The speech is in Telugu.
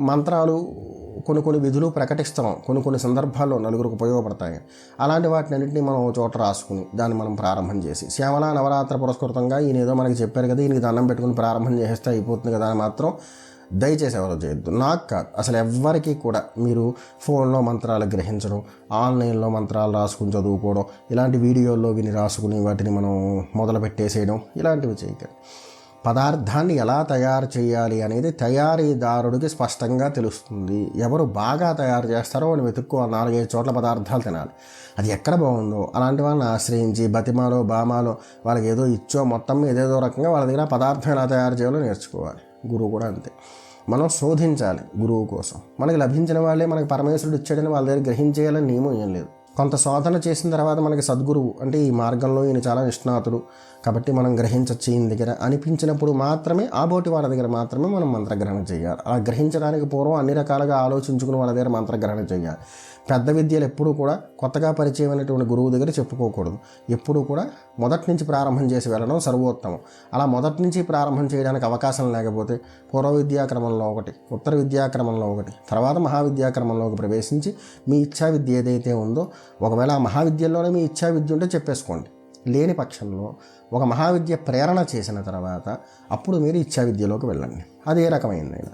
మంత్రాలు కొన్ని కొన్ని విధులు ప్రకటిస్తాం కొన్ని కొన్ని సందర్భాల్లో నలుగురికి ఉపయోగపడతాయి. అలాంటి వాటిని అన్నింటినీ మనం చోట రాసుకుని దాన్ని మనం ప్రారంభం చేసి శ్యామల నవరాత్ర పురస్కృతంగా ఈయన ఏదో మనకి చెప్పారు కదా ఈయనకి దండం పెట్టుకుని ప్రారంభం చేస్తే అయిపోతుంది కదా అని మాత్రం దయచేసి ఎవరు చేయొద్దు. నాకు కాదు అసలు ఎవ్వరికీ కూడా మీరు ఫోన్లో మంత్రాలు గ్రహించడం ఆన్లైన్లో మంత్రాలు రాసుకుని చదువుకోవడం ఇలాంటి వీడియోల్లో విని రాసుకుని వాటిని మనం మొదలు పెట్టేసేయడం ఇలాంటివి చేయకండి. పదార్థాన్ని ఎలా తయారు చేయాలి అనేది తయారీదారుడికి స్పష్టంగా తెలుస్తుంది. ఎవరు బాగా తయారు చేస్తారో వాళ్ళు వెతుక్కో నాలుగైదు చోట్ల పదార్థాలు తినాలి. అది ఎక్కడ బాగుందో అలాంటి వాళ్ళని ఆశ్రయించి బతిమాలో బామాలో వాళ్ళకి ఏదో ఇచ్చో మొత్తం ఏదేదో రకంగా వాళ్ళ దగ్గర పదార్థం ఎలా తయారు చేయాలో నేర్చుకోవాలి. గురువు కూడా అంతే. మనం శోధించాలి గురువు కోసం. మనకి లభించిన వాళ్ళే మనకి పరమేశ్వరుడు ఇచ్చాడని వాళ్ళ దగ్గర గ్రహించేయాలని నియమం ఏం లేదు. కొంత శోధన చేసిన తర్వాత మనకి సద్గురువు అంటే ఈ మార్గంలో ఈయన చాలా నిష్ణాతుడు. కాబట్టి మనం గ్రహించచ్చు ఈయన దగ్గర అనిపించినప్పుడు మాత్రమే ఆ బోటి వాళ్ళ దగ్గర మాత్రమే మనం మంత్రగ్రహణ చేయాలి. అలా గ్రహించడానికి పూర్వం అన్ని రకాలుగా ఆలోచించుకుని వాళ్ళ దగ్గర మంత్రగ్రహణ చేయాలి. పెద్ద విద్యలు ఎప్పుడూ కూడా కొత్తగా పరిచయం అయినటువంటి గురువు దగ్గర చెప్పుకోకూడదు. ఎప్పుడూ కూడా మొదటి నుంచి ప్రారంభం చేసి వెళ్ళడం సర్వోత్తమం. అలా మొదటి నుంచి ప్రారంభం చేయడానికి అవకాశం లేకపోతే పూర్వ విద్యాక్రమంలో ఒకటి ఉత్తర విద్యాక్రమంలో ఒకటి తర్వాత మహావిద్యాక్రమంలోకి ప్రవేశించి మీ ఇచ్చా విద్య ఏదైతే ఉందో ఒకవేళ ఆ మహావిద్యలోనే మీ ఇచ్చా విద్య ఉంటే చెప్పేసుకోండి. లేని పక్షంలో ఒక మహావిద్య ప్రేరణ చేసిన తర్వాత అప్పుడు మీరు ఇచ్చా విద్యలోకి వెళ్ళండి. అది ఏ రకమైందైనా